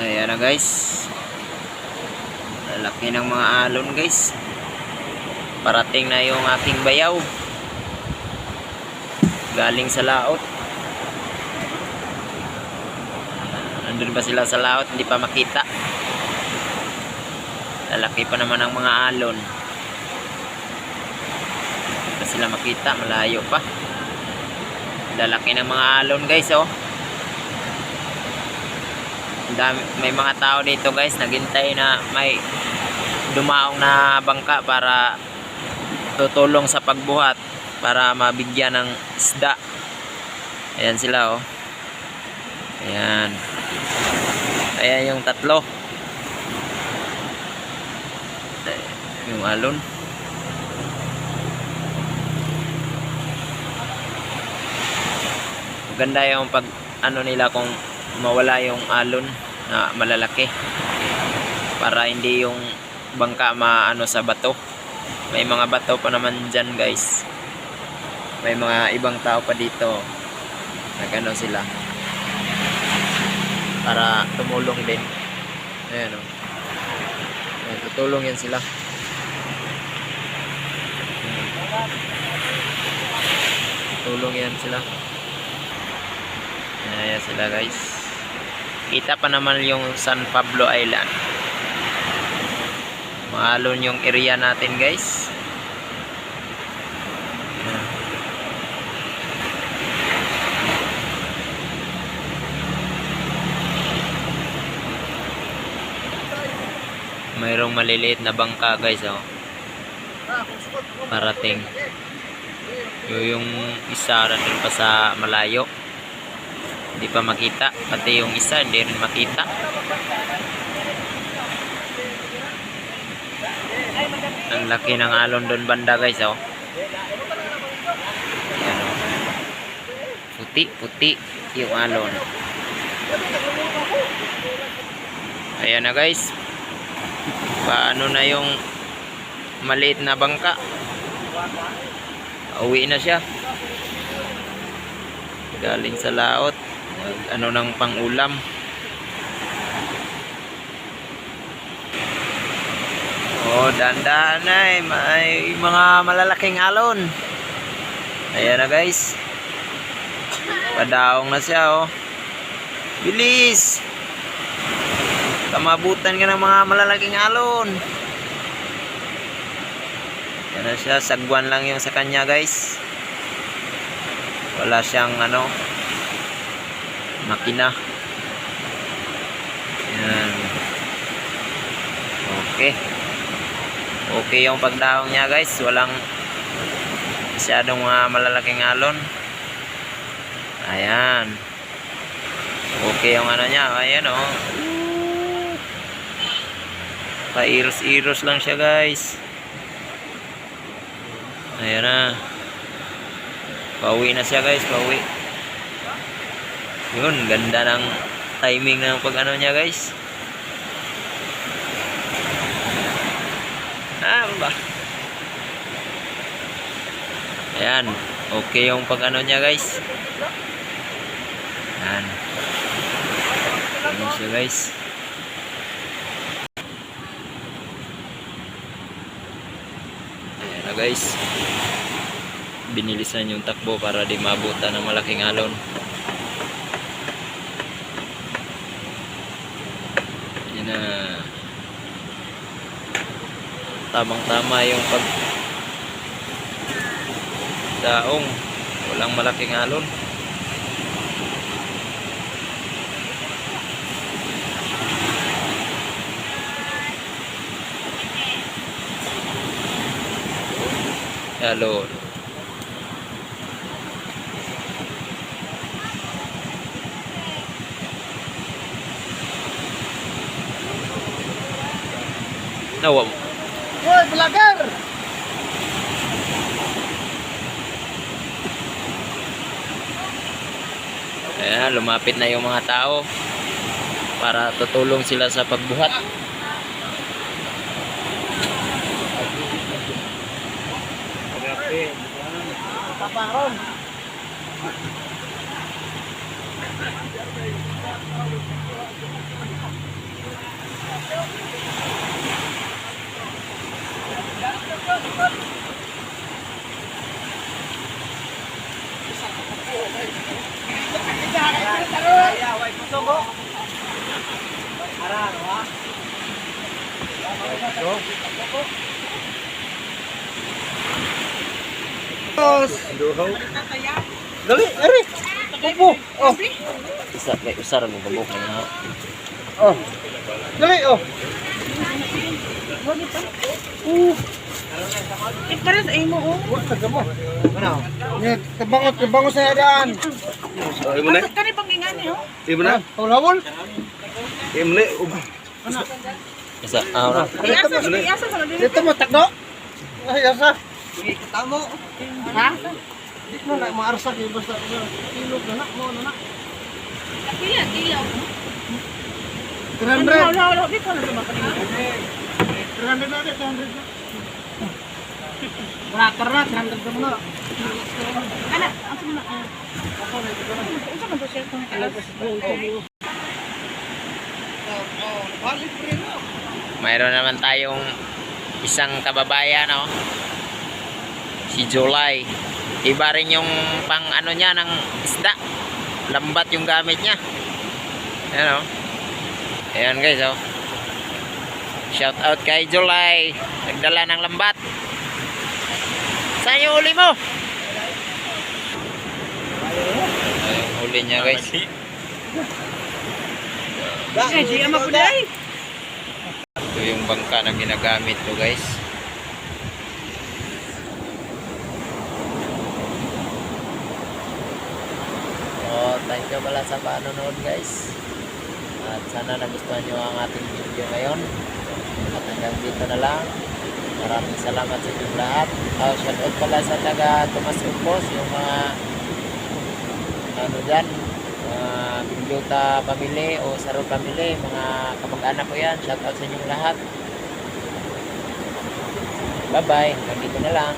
Ayan na guys. Lalaki ng mga alon guys. Parating na yung aking bayaw. Galing sa laot. Nandun ba sila sa laot? Hindi pa makita. Lalaki pa naman ang mga alon. Hindi sila makita. Malayo pa. Lalaki ng mga alon guys oh. Dami, may mga tao dito guys naghintay na may dumaong na bangka para tutulong sa pagbuhat para mabigyan ng isda. Ayan sila oh. Ayan. Ayan yung tatlo. Yung alon. Maganda yung pag ano nila kung mawala yung alon na malalaki. Para hindi yung bangka maano sa bato. May mga bato pa naman dyan guys. May mga ibang tao pa dito nagano sila. Para tumulong din. Ayan o ayan, tutulong yan sila. Tulong yan sila. Ayan sila guys kita pa naman yung San Pablo Island. Maalon yung area natin guys. Mayroong maliliit na bangka guys oh. Parating. Yung, isa nandun pa sa malayo hindi pa makita. Pati yung isa hindi rin makita. Ang laki ng alon doon banda guys oh. Ayan, oh. puti puti yung alon. Ayan na guys. Paano na yung maliit na bangka? Uwi na siya. Galing sa laot ano ng pangulam? Oh dandan na may mga malalaking alon. Ayan na guys. Padaong na siya oh. Bilis! Kamabutan ka ng mga malalaking alon. Yan na siya sagwan lang yung sa kanya guys. Wala siyang ano makina. Yan. Okay. Okay yung pagdaong niya guys. Walang masyadong mga malalaking alon. Ayan. Okay yung ano niya. Ayan o oh. pairos-iros lang siya guys. Ayan na pauwi na siya guys. Pauwi yun ganda ng timing ng pag ano niya guys. Ah ba? Ayan okay yung pag ano niya guys. Ayan. Ayan siya guys. Ayan na guys. Binilisan yung takbo para di mabuta ng malaking alon Yan na. Tamang tama yung pag daong. Walang malaking alon. Alon. Nawa mo. Hoy, vlogger! Ayan, lumapit na yung mga tao para tutulong sila sa pagbuhat. Paparon. Tos. Dali, ari. Upo. Oh. Isa, may usara mo bubok na. Oh. Dali, oh. Eh, para sa imo, oh. Wala ka mo. Ano? Ni kabangot, kabangot sa daan. Oh, imo na. Bakit ka rin pangingani, oh? Imo na. Hawlawol. Imo na. Um, Isa, ah, ora. Iasa, iasa sa. Dito mo takdo. Ay, asa. Tamo. Ha? Di mo na maarsa kay basta ilog na mo na. Pila, pila. 300. Wala, wala, wala. Dito na naman kanina. 300 na, 300 na. Ka na, 300 na muna. Ana, ang sige na. ah. Unsa man to siya kung taas? Mayroon naman tayong isang kababayan, no? Si July. Iba rin yung pang ano niya ng isda. Lambat yung gamit niya. Ayan, oh. Ayan, guys, oh. Shout out kay July. Nagdala ng lambat. Saan yung huli mo? Ayan, yung huli niya, guys. Di ama ko dai. Ito yung bangka na ginagamit ko guys. So, thank you pala sa panonood guys. At sana nagustuhan nyo ang ating video ngayon. At hanggang dito na lang. Maraming salamat sa inyong lahat. Uh, shout out pala sa taga Tomas Upos, yung mga ano dyan, Binduta family o Saro family, mga kamag-anak ko yan. Shout out sa inyong lahat. Bye-bye. Hanggang dito na lang.